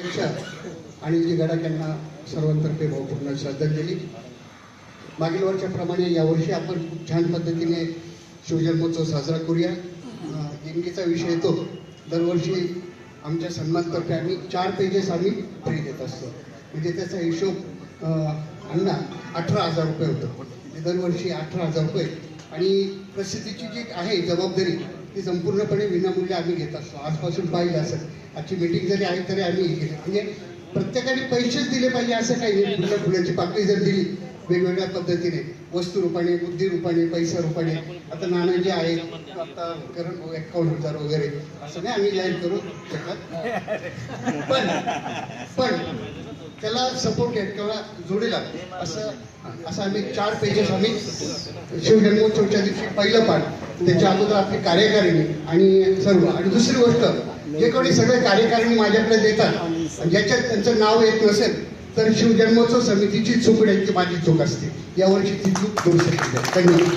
आणि जी गडाख्यांना सर्वांतर्फे भावपूर्ण श्रद्धांजली मागील वर्षाप्रमाणे यावर्षी आपण खूप छान पद्धतीने शिवजन्मोत्सव साजरा करूया. देणगीचा विषय येतो दरवर्षी आमच्या सन्मानतर्फे आम्ही चार पेजेस आम्ही फ्री देत असतो. म्हणजे त्याचा हिशोब अण्णा अठरा हजार रुपये होतो. म्हणजे दरवर्षी अठरा हजार रुपये. आणि प्रसिद्धीची जी आहे जबाबदारी ती संपूर्णपणे विनामूल्य आम्ही घेत असतो. आजपासून पाहिजे असं आजची मीटिंग जरी आहे तरी आम्ही हे केली म्हणजे प्रत्येकाने पैसेच दिले पाहिजे असं काही नाही. फुलं फुलाची पाकळी जर दिली वेगवेगळ्या पद्धतीने वस्तू रूपाने बुद्धी रूपाने पैसा रूपाने. आता नाणं जे आहे आता करण अकाउंट हजार वगैरे. असं नाही आम्ही जाहीर करू शकत. पण पण त्याला सपोर्ट किंवा जोडी लागते. असं असं आम्ही चार पेजेस आम्ही शिवजन्मोत्सवच्या दिवशी पहिलं पाठ त्याच्या अगोदर आपली कार्यकारिणी आणि सर्व. आणि दुसरी गोष्ट जे कोणी सगळे कार्यकारिणी माझ्याकडे देतात ज्याच्यात त्यांचं नाव येत नसेल तर शिवजन्मोत्सव समितीची चूक आहे की माझी चूक असते. यावर्षी ती चूक करू शकते धन्यवाद.